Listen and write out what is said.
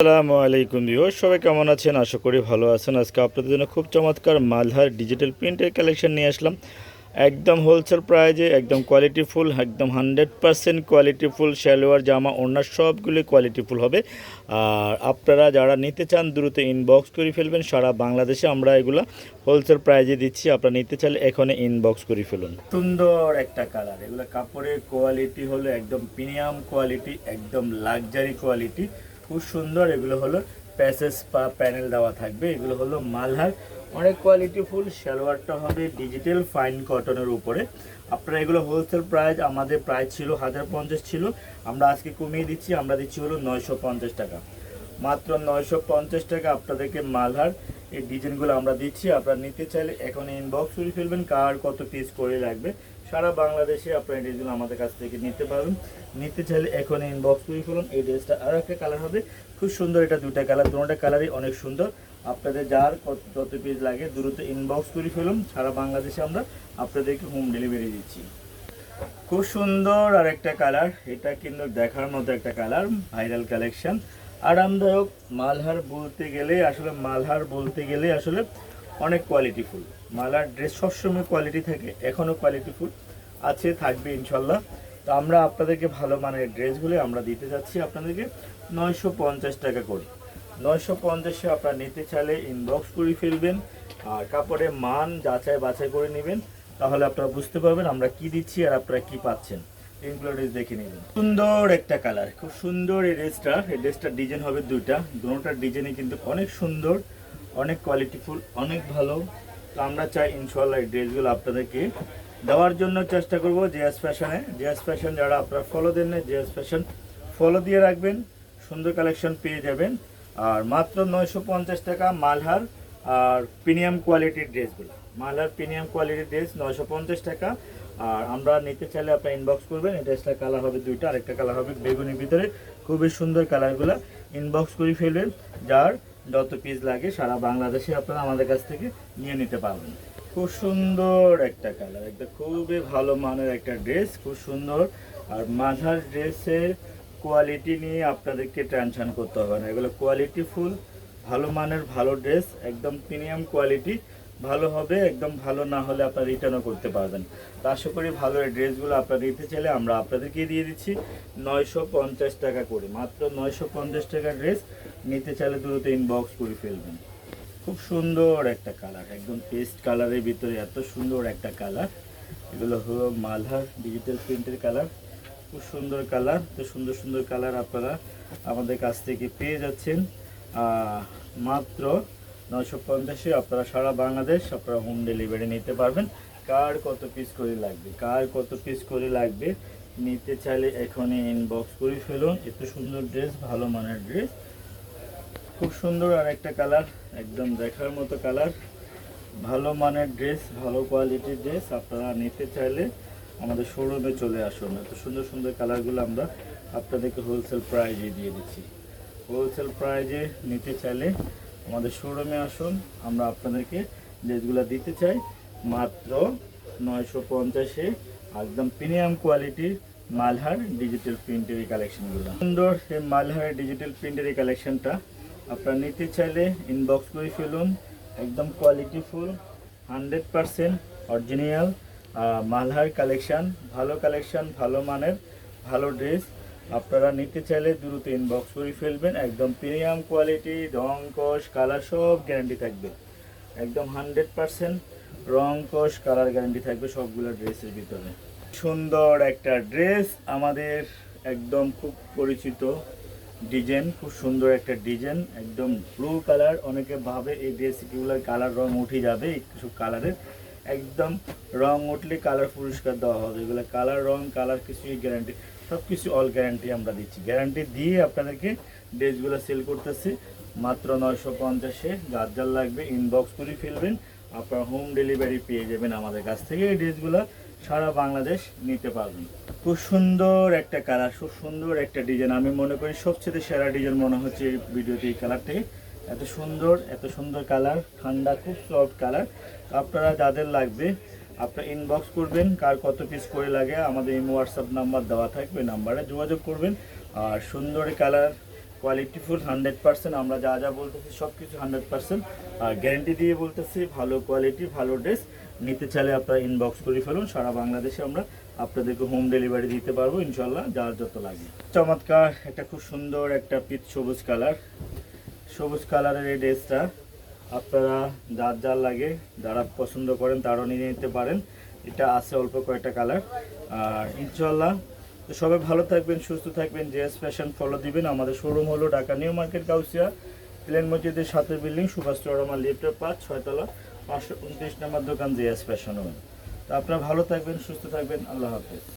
আসসালামু আলাইকুম দিও সবাই কেমন আছেন? আশা করি ভালো আছেন। আজকে আপনাদের জন্য খুব চমৎকার মালহার ডিজিটাল প্রিন্টের কালেকশন নিয়ে আসলাম। একদম হোলসেল প্রাইজে একদম কোয়ালিটি ফুল একদম hundred percent quality full salwar জামা ওনার সবগুলি কোয়ালিটি ফুল হবে। আর আপনারা যারা নিতে চান, দ্রুত ইনবক্স করে ফেলবেন। সারা বাংলাদেশে আমরা এগুলো হোলসেল প্রাইজে দিচ্ছি। আপনারা নিতে চাইলে এখানে ইনবক্স করে ফেলুন। সুন্দর একটা কালার এগুলো কাপড়ের কোয়ালিটি হলো একদম প্রিমিয়াম কোয়ালিটি একদম লাক্সারি কোয়ালিটি খুব সুন্দর। এগুলো হলো প্যাসেজ বা প্যানেল দেওয়া থাকবে। এগুলো হলো মালহার। অনেক কোয়ালিটি ফুল সালোয়ারটা হবে ডিজিটাল ফাইন কটনের উপরে। আপনারা এগুলো হোলসেল প্রাইস আমাদের প্রাইস ছিল হাজার পঞ্চাশ ছিল। আমরা আজকে কমিয়ে দিচ্ছি, আমরা দিচ্ছি হলো নয়শো পঞ্চাশ টাকা। মাত্র নয়শো পঞ্চাশ টাকা আপনাদেরকে মালহার এই ডিজাইনগুলো আমরা দিচ্ছি। আপনারা নিতে চাইলে এখন ইনবক্স করে ফেলবেন, কার কত পিস করে লাগবে। সারা বাংলাদেশে আপনারা ড্রেসগুলো আমাদের কাছ থেকে নিতে পারবেন। নিতে চাইলে এখন ইনবক্স করে ফেলুন। এই ড্রেসটা আরও একটা কালার হবে। খুব সুন্দর এটা দুটা কালার দুটা কালারই অনেক সুন্দর। আপনাদের যার কত যত পিস লাগে দ্রুত ইনবক্স করে ফেলুন। সারা বাংলাদেশে আমরা আপনাদেরকে হোম ডেলিভারি দিচ্ছি। খুব সুন্দর আর একটা কালার এটা কিন্তু দেখার মতো একটা কালার ভাইরাল কালেকশন আরামদায়ক মালহার বলতে গেলে আসলে মালহার বলতে গেলে আসলে অনেক কোয়ালিটি ফুল। মালহার ড্রেস সবসময় কোয়ালিটি থাকে। এখনও কোয়ালিটি ফুল। আছে, থাকবে ইনশাল্লাহ। তো আমরা আপনাদেরকে ভালো মানের ড্রেসগুলি আমরা দিতে যাচ্ছি আপনাদেরকে নয়শো পঞ্চাশ টাকা করে। নয়শো পঞ্চাশে আপনারা নিতে চাইলে ইনবক্স করে ফেলবেন আর কাপড়ের মান যাচাই বাছাই করে নেবেন। তাহলে আপনারা বুঝতে পারবেন আমরা কি দিচ্ছি আর আপনারা কি পাচ্ছেন। ড্রেস দেখে নেবেন। সুন্দর একটা কালার, খুব সুন্দর এই ড্রেসটা। এই ড্রেসটার ডিজাইন হবে দুইটা। দুটার ডিজাইনে কিন্তু অনেক সুন্দর, অনেক কোয়ালিটিফুল অনেক ভালো। তো আমরা চাই ইনশাল্লাহ এই ড্রেসগুলো আপনাদেরকে দেওয়ার জন্য চেষ্টা করব জেএস ফ্যাশনে। জেএস ফ্যাশন যারা আপনারা ফলো দেন না জেএস ফ্যাশন ফলো দিয়ে রাখবেন, সুন্দর কালেকশন পেয়ে যাবেন। আর মাত্র নয়শো পঞ্চাশ টাকা মালহার আর প্রিমিয়াম কোয়ালিটির ড্রেসগুলো মালহার প্রিমিয়াম কোয়ালিটির ড্রেস নয়শো পঞ্চাশ টাকা। আর আমরা নিতে চাইলে আপনার ইনবক্স করবেন, এই ড্রেসটার কালার হবে দুইটা, আরেকটা কালার হবে বেগুনির ভিতরে। খুবই সুন্দর কালারগুলো ইনবক্স করে ফেলবেন, যার যত পিস লাগে সারা বাংলাদেশে আপনারা আমাদের কাছ থেকে নিয়ে নিতে পারবেন। খুব সুন্দর একটা কালার, একটা খুবই ভালো মানের একটা ড্রেস, খুব সুন্দর। আর মাঝার ড্রেসের কোয়ালিটি নিয়ে আপনাদেরকে টেনশন করতে হবে না। এগুলো কোয়ালিটি ফুল ভালো মানের, ভালো ড্রেস, একদম প্রিমিয়াম কোয়ালিটি। ভালো হবে, একদম ভালো না হলে আপনারা রিটার্নও করতে পারবেন আশা করি ভালো এই ড্রেসগুলো আপনারা দিতে চাইলে আমরা আপনাদেরকে দিয়ে দিচ্ছি। নয়শো পঞ্চাশ টাকা করে, মাত্র নয়শো পঞ্চাশ টাকা ড্রেস। নিতে চাইলে দ্রুত ইনবক্স করে ফেলবেন। খুব সুন্দর একটা কালার, একদম পেস্ট কালারের ভিতরে এত সুন্দর একটা কালার। এগুলো হলো মালহার ডিজিটাল প্রিন্টের কালার। খুব সুন্দর কালার তো সুন্দর সুন্দর কালার আপনারা আমাদের কাছ থেকে পেয়ে যাচ্ছেন। মাত্র নয়শো পঞ্চাশে আপনারা সারা বাংলাদেশ আপনারা হোম ডেলিভারি নিতে পারবেন। কার কত পিস করে লাগবে, কার কত পিস করে লাগবে, নিতে চাইলে এখনই ইনবক্স করে ফেলুন। এত সুন্দর ড্রেস ভালো মানের ড্রেস খুব সুন্দর আর একটা কালার, একদম দেখার মতো কালার। ভালো মানের ড্রেস, ভালো কোয়ালিটির ড্রেস, আপনারা নিতে চাইলে আমাদের শোরুমে চলে আসুন। এত সুন্দর সুন্দর কালারগুলো আমরা আপনাদেরকে হোলসেল প্রাইজে দিয়ে দিচ্ছি। হোলসেল প্রাইজে নিতে চাইলে আমাদের শোরুমে আসুন, আমরা আপনাদেরকে ড্রেসগুলো দিতে চাই। মাত্র নয়শো পঞ্চাশে, একদম প্রিমিয়াম কোয়ালিটির মালহার ডিজিটাল প্রিন্টের এই কালেকশনগুলো সুন্দর এই মালহার ডিজিটাল প্রিন্টের এই কালেকশনটা আপনারা নিতে চাইলে ইনবক্স করে ফেলুন। একদম quality full hundred percent original Malhar collection ভালো কালেকশান ভালো মানের, ভালো ড্রেস আপনারা নিতে চাইলে দ্রুত ইনবক্স করে ফেলবেন। একদম প্রিমিয়াম কোয়ালিটি রং, কস কালার সব গ্যারান্টি থাকবে। একদম হান্ড্রেড পারসেন্ট রং, কস কালার গ্যারান্টি থাকবে সবগুলো ড্রেসের ভিতরে। সুন্দর একটা ড্রেস আমাদের একদম খুব পরিচিত। ডিজাইন, খুব সুন্দর একটা ডিজাইন, একদম ব্লু কালার অনেকে ভাবে এই ড্রেসগুলোর কালার রং উঠে যাবে কিছু কালারের একদম রং উঠলে কালার পুরস্কার দেওয়া হবে, এগুলো কালার রং কালার কিছুই গ্যারান্টি সব কিছু অল গ্যারান্টি আমরা দিচ্ছি। গ্যারান্টি দিয়ে আপনাদেরকে ড্রেসগুলো সেল করতেছি, মাত্র নয়শো পঞ্চাশে। যার লাগবে ইনবক্স করে ফেলবেন, আপনার হোম ডেলিভারি পেয়ে যাবেন আমাদের কাছ থেকে এই ড্রেসগুলো সারা বাংলাদেশ নিতে পারবেন। খুব সুন্দর একটা কালার খুব সুন্দর একটা ডিজাইন আমি মনে করি সবচেয়ে সেরা ডিজাইন মনে হচ্ছে এই ভিডিওতে এই কালারটাই এত সুন্দর এত সুন্দর কালার ঠান্ডা, খুব সফট কালার আপনারা যাদের লাগবে, আপনারা ইনবক্স করবেন, কার কত পিস করে লাগে, আমাদের এই হোয়াটসঅ্যাপ নাম্বার দেওয়া থাকবে নাম্বারে যোগাযোগ করবেন। আর সুন্দর কালার কোয়ালিটিফুল হান্ড্রেড পার্সেন্ট আমরা যা যা বলতেছি সব কিছু হান্ড্রেড পার্সেন্ট আর গ্যারেন্টি দিয়ে বলতেছি, ভালো কোয়ালিটি ভালো ড্রেস নিতে চাইলে আপনারা ইনবক্স করে ফেলুন, সারা বাংলাদেশে আমরা আপনাদেরকে হোম ডেলিভারি দিতে পারব ইনশাল্লাহ যার যত লাগে। চমৎকার, একটা খুব সুন্দর একটা পিচ সবুজ কালার। সবুজ কালারের এই ড্রেসটা আপনারা যার যার লাগে, যারা পছন্দ করেন তারাও নিয়ে নিতে পারেন। এটা আছে অল্প কয়েকটা কালার। আর ইনশাল্লাহ তো সবাই ভালো থাকবেন, সুস্থ থাকবেন জেএস ফ্যাশন ফলো দিবেন, আমাদের শোরুম হলো ঢাকা নিউ মার্কেট কাউসিয়া প্লেন মসজিদের সাথে বিল্ডিং সুভাষ চৌরামা লিফটের পাঁচ ছয়তলা। পাঁচশো উনত্রিশ নম্বর দোকান জেএস ফ্যাশন তো আপনারা ভালো থাকবেন সুস্থ থাকবেন আল্লাহ হাফেজ।